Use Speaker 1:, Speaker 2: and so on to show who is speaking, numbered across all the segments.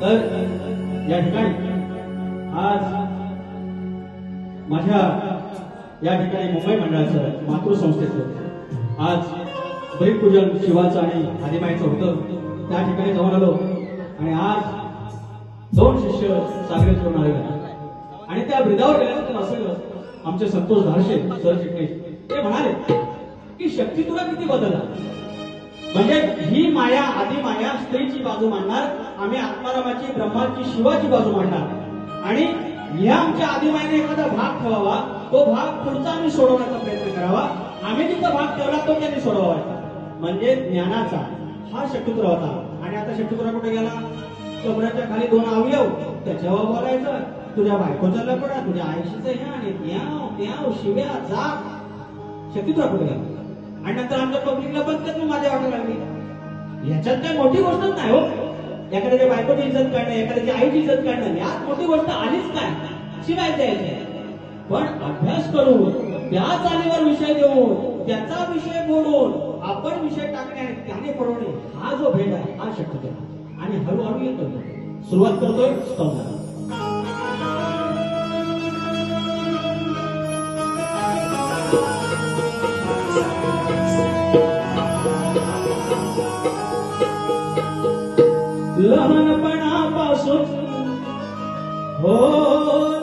Speaker 1: तर या ठिकाणी आज माझ्या या ठिकाणी मुंबई मंडळाचं मातृसंस्थेचं आज बलिपूजन शिवाचं आणि आदिमाईचं होतं. त्या ठिकाणी जाऊन आलो आणि आज दोन शिष्य सागरे करून आले. आणि त्या ब्रिदावर गेल्यानंतर असं आमचे संतोष धारशे सरचिटणीस ते म्हणाले की शक्ती तुला किती बदलला? म्हणजे ही माया आधी माया स्त्रीची बाजू मांडणार आम्ही आत्मारामाची ब्रह्माची शिवाची बाजू मांडणार. आणि या आमच्या आधी आदिमाईने एखादा भाग ठेवावा तो भाग पुढचा आम्ही सोडवण्याचा प्रयत्न करावा. आम्ही जिथं भाग ठेवला तो त्यांनी सोडवायचा म्हणजे ज्ञानाचा. हा शक्तिपुरा होता. आणि आता शक्तिपुरा कुठे गेला? कमराच्या खाली दोन अवयव. त्याच्यावर बोलायचं. तुझ्या बायकोचा लपडा तुझ्या आयुष्याचं ह्या आणि शिव्या जा शक्तिपुरा कुठे गेला? आणि नंतर आमच्या पब्लिकला पण त्यात माझ्या वाटायला लागली. याच्यात काही मोठी गोष्टच नाही हो. एखाद्याच्या बायकोची इज्जत काढणं एखाद्याची आईची इज्जत काढणं यात मोठी गोष्ट आलीच काय शिवाय द्यायची पण अभ्यास करून त्या चालीवर विषय देऊन त्याचा विषय बोलून आपण विषय टाकणे आणि त्याने पडवणे हा जो भेद आहे हा शक्यतो. आणि हळूहळू येतो सुरुवात करतोय स्तंभ. लहानपणापासून. हो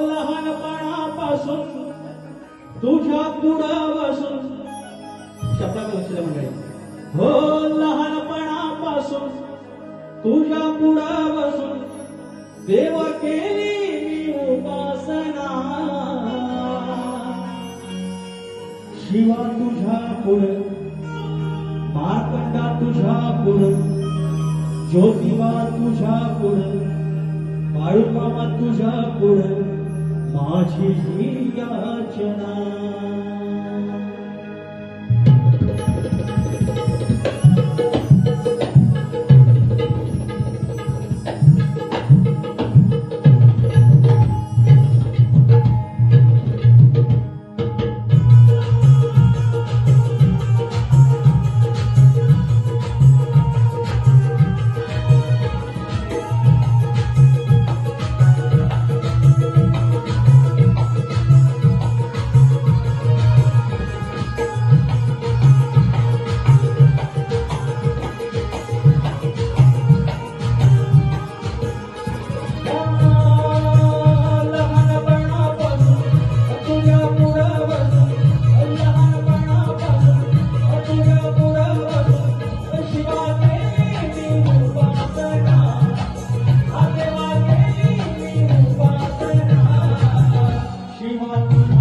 Speaker 1: लहानपणापासून तुझ्या पुढापासून. शब्दाकडे लक्ष मंडळी. हो लहानपणापासून तुझ्या पुढापासून देव केली मी उपासना. शिवा तुझ्या पुढे मार्कंडा तुझ्या पुढे. ज्योतिबा तुझ्या पुढ बाळूमामा तुझ्या पुढ माझी ही याचना.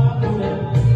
Speaker 1: Father.